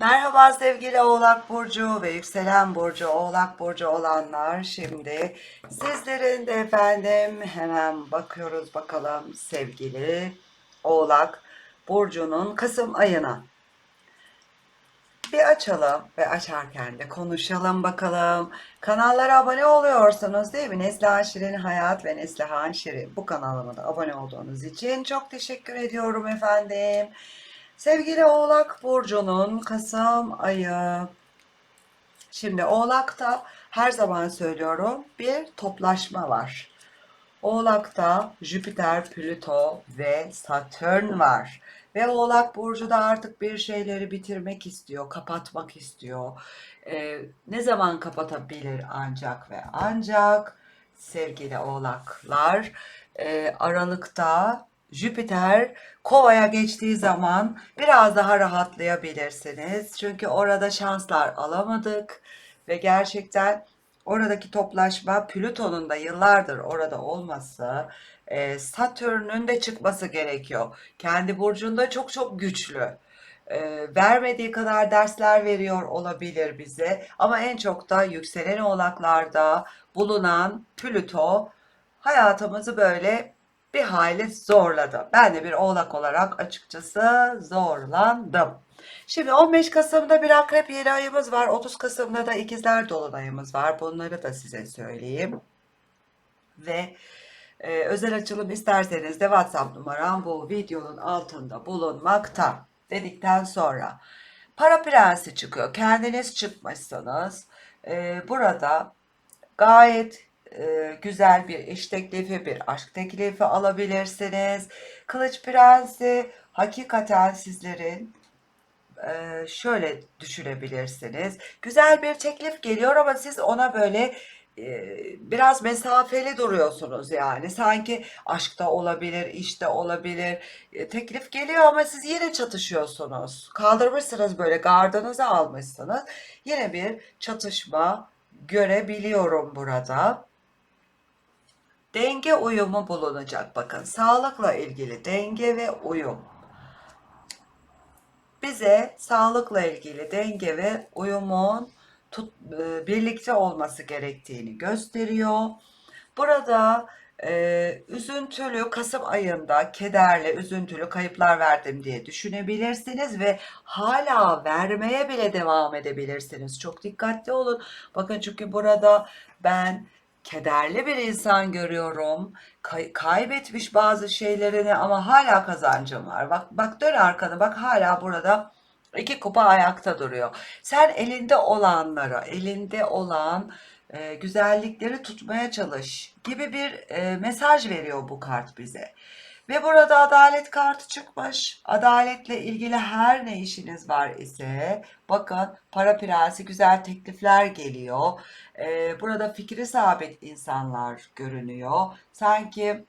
Merhaba sevgili Oğlak Burcu ve Yükselen Burcu, Oğlak Burcu olanlar. Şimdi sizlerin de efendim hemen bakıyoruz bakalım sevgili Oğlak Burcu'nun Kasım ayına. Bir açalım ve açarken de konuşalım bakalım. Kanallara abone oluyorsunuz değil mi? Neslihan Şirin Hayat ve Neslihan Şirin. Bu kanalıma da abone olduğunuz için çok teşekkür ediyorum efendim. Sevgili Oğlak Burcu'nun Kasım ayı. Şimdi Oğlak'ta her zaman söylüyorum bir toplaşma var. Oğlak'ta Jüpiter, Plüto ve Satürn var. Ve Oğlak Burcu da artık bir şeyleri bitirmek istiyor, kapatmak istiyor. Ee, ne zaman kapatabilir ancak ve ancak sevgili Oğlaklar e, Aralık'ta Jüpiter Kova'ya geçtiği zaman biraz daha rahatlayabilirsiniz. Çünkü orada şanslar alamadık ve gerçekten oradaki toplaşma Plüton'un da yıllardır orada olması, e, Satürn'ün de çıkması gerekiyor. Kendi burcunda çok çok güçlü. E, vermediği kadar dersler veriyor olabilir bize ama en çok da yükselen oğlaklarda bulunan Plüto hayatımızı böyle bir hayli zorladı. Ben de bir oğlak olarak açıkçası zorlandım. Şimdi 15 Kasım'da bir akrep yeni ayımız var. 30 Kasım'da da ikizler dolunayımız var. Bunları da size söyleyeyim. Ve e, özel açılım isterseniz de WhatsApp numaram bu videonun altında bulunmakta. Dedikten sonra para prensi çıkıyor. Kendiniz çıkmışsınız. E, burada gayet e, güzel bir iş teklifi, bir aşk teklifi alabilirsiniz. Kılıç Prensi hakikaten sizlerin e, şöyle düşünebilirsiniz. Güzel bir teklif geliyor ama siz ona böyle e, biraz mesafeli duruyorsunuz yani. Sanki aşkta olabilir, işte olabilir. Teklif geliyor ama siz yine çatışıyorsunuz. Kaldırmışsınız böyle gardınızı almışsınız. Yine bir çatışma görebiliyorum burada denge uyumu bulunacak. Bakın sağlıkla ilgili denge ve uyum. Bize sağlıkla ilgili denge ve uyumun tut, e, birlikte olması gerektiğini gösteriyor. Burada e, üzüntülü Kasım ayında kederli, üzüntülü kayıplar verdim diye düşünebilirsiniz ve hala vermeye bile devam edebilirsiniz. Çok dikkatli olun. Bakın çünkü burada ben kederli bir insan görüyorum. Kay- kaybetmiş bazı şeylerini ama hala kazancım var. Bak bak dön arkana bak hala burada iki kupa ayakta duruyor. Sen elinde olanlara, elinde olan e, güzellikleri tutmaya çalış gibi bir e, mesaj veriyor bu kart bize. Ve burada adalet kartı çıkmış. Adaletle ilgili her ne işiniz var ise bakın para prensi güzel teklifler geliyor. Ee, burada fikri sabit insanlar görünüyor. Sanki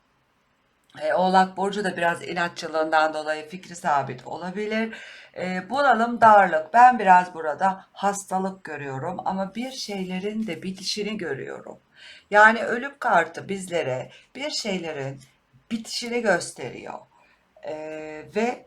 e, Oğlak Burcu da biraz inatçılığından dolayı fikri sabit olabilir. E, bunalım, darlık. Ben biraz burada hastalık görüyorum ama bir şeylerin de bitişini görüyorum. Yani ölüm kartı bizlere bir şeylerin bitişini gösteriyor. E, ve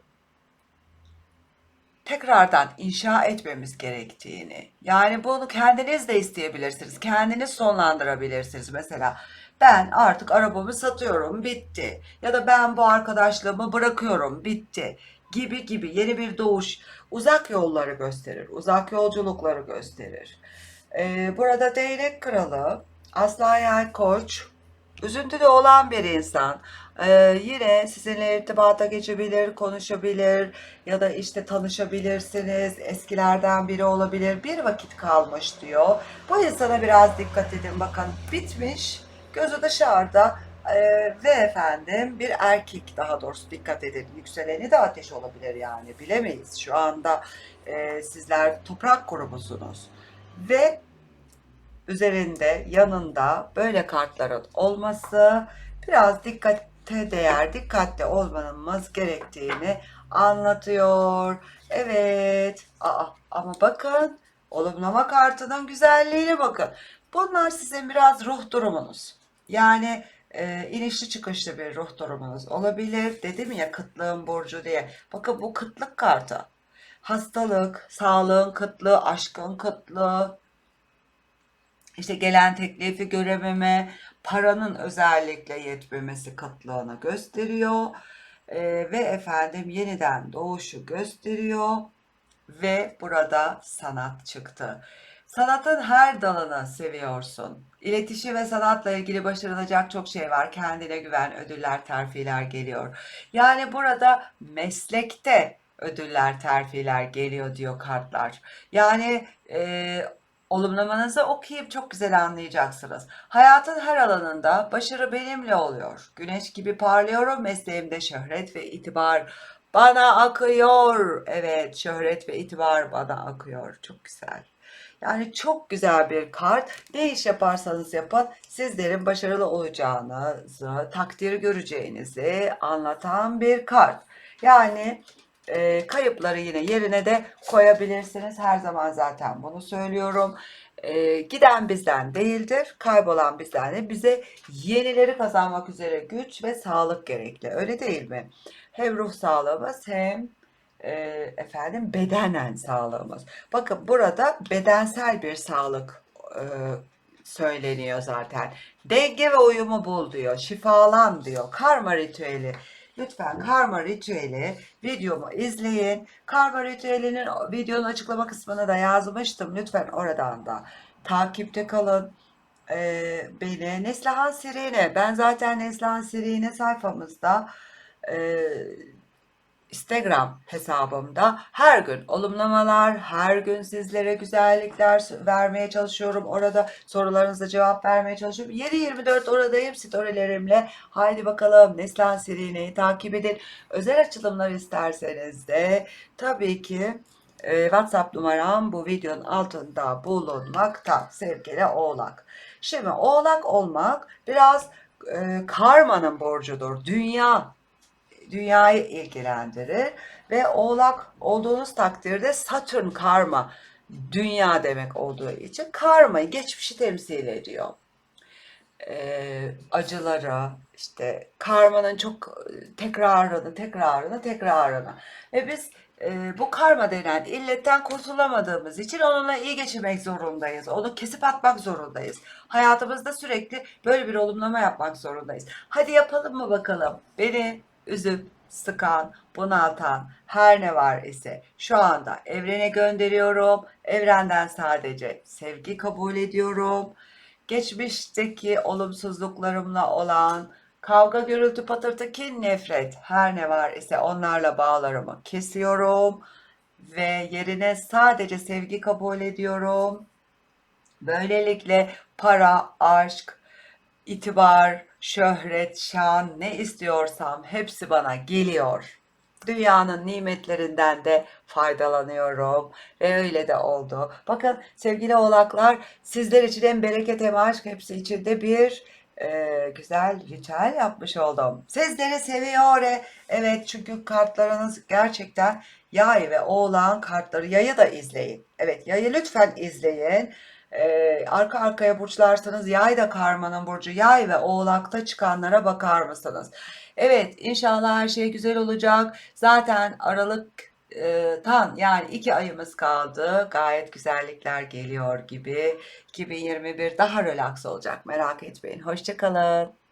tekrardan inşa etmemiz gerektiğini. Yani bunu kendiniz de isteyebilirsiniz. Kendiniz sonlandırabilirsiniz. Mesela ben artık arabamı satıyorum, bitti. Ya da ben bu arkadaşlığımı bırakıyorum, bitti. Gibi gibi yeni bir doğuş uzak yolları gösterir, uzak yolculukları gösterir. Ee, burada değnek kralı, aslan yay koç, üzüntüde olan bir insan. Ee, yine sizinle irtibata geçebilir, konuşabilir ya da işte tanışabilirsiniz. Eskilerden biri olabilir. Bir vakit kalmış diyor. Bu insana biraz dikkat edin. Bakın bitmiş, gözü dışarıda ee, ve efendim bir erkek daha doğrusu dikkat edin. Yükseleni de ateş olabilir yani bilemeyiz. Şu anda e, sizler toprak grubusunuz. Ve üzerinde yanında böyle kartların olması biraz dikkate değer, dikkatli olmamız gerektiğini anlatıyor. Evet. Aa, ama bakın olumlama kartının güzelliğine bakın. Bunlar sizin biraz ruh durumunuz. Yani e, inişli çıkışlı bir ruh durumunuz olabilir. Dedim ya kıtlığın burcu diye. Bakın bu kıtlık kartı. hastalık, sağlığın kıtlığı, aşkın kıtlığı, işte gelen teklifi görememe, paranın özellikle yetmemesi kıtlığını gösteriyor. Ee, ve efendim yeniden doğuşu gösteriyor ve burada sanat çıktı. Sanatın her dalını seviyorsun. İletişim ve sanatla ilgili başarılacak çok şey var. Kendine güven, ödüller, terfiler geliyor. Yani burada meslekte ödüller, terfiler geliyor diyor kartlar. Yani e, olumlamanızı okuyup çok güzel anlayacaksınız. Hayatın her alanında başarı benimle oluyor. Güneş gibi parlıyorum mesleğimde şöhret ve itibar bana akıyor. Evet, şöhret ve itibar bana akıyor. Çok güzel. Yani çok güzel bir kart. Ne iş yaparsanız yapın sizlerin başarılı olacağınızı, takdir göreceğinizi anlatan bir kart. Yani e, kayıpları yine yerine de koyabilirsiniz. Her zaman zaten bunu söylüyorum. E, giden bizden değildir, kaybolan bizden de bize yenileri kazanmak üzere güç ve sağlık gerekli. Öyle değil mi? Hem ruh sağlığımız hem e, efendim bedenen sağlığımız. Bakın burada bedensel bir sağlık e, söyleniyor zaten. Denge ve uyumu bul diyor. Şifalan diyor. Karma ritüeli. Lütfen karma ritüeli videomu izleyin. Karma ritüelinin videonun açıklama kısmına da yazmıştım. Lütfen oradan da takipte kalın. Ee, beni Neslihan Sirine. Ben zaten Neslihan Sirine sayfamızda e, Instagram hesabımda her gün olumlamalar, her gün sizlere güzellikler vermeye çalışıyorum. Orada sorularınıza cevap vermeye çalışıyorum. 7-24 oradayım storylerimle. Haydi bakalım Neslihan Serine'yi takip edin. Özel açılımlar isterseniz de tabii ki e, WhatsApp numaram bu videonun altında bulunmakta sevgili Oğlak. Şimdi Oğlak olmak biraz e, karmanın borcudur. Dünya dünyayı ilgilendirir ve oğlak olduğunuz takdirde Satürn karma dünya demek olduğu için karmayı geçmişi temsil ediyor. Ee, acıları işte karmanın çok tekrarını tekrarını tekrarını ve biz e, bu karma denen illetten kurtulamadığımız için onunla iyi geçirmek zorundayız. Onu kesip atmak zorundayız. Hayatımızda sürekli böyle bir olumlama yapmak zorundayız. Hadi yapalım mı bakalım? Beni üzüp sıkan, bunaltan her ne var ise şu anda evrene gönderiyorum. Evrenden sadece sevgi kabul ediyorum. Geçmişteki olumsuzluklarımla olan kavga, gürültü, patırtı, kin, nefret her ne var ise onlarla bağlarımı kesiyorum ve yerine sadece sevgi kabul ediyorum. Böylelikle para, aşk, itibar, şöhret, şan ne istiyorsam hepsi bana geliyor. Dünyanın nimetlerinden de faydalanıyorum ve öyle de oldu. Bakın sevgili oğlaklar sizler için hem bereket aşk hepsi içinde bir e, güzel ritüel yapmış oldum. Sizleri seviyor. Evet çünkü kartlarınız gerçekten yay ve oğlan kartları yayı da izleyin. Evet yayı lütfen izleyin e, arka arkaya burçlarsanız yay da karmanın burcu yay ve oğlakta çıkanlara bakar mısınız? Evet inşallah her şey güzel olacak. Zaten Aralık tan yani iki ayımız kaldı. Gayet güzellikler geliyor gibi. 2021 daha relax olacak merak etmeyin. Hoşçakalın.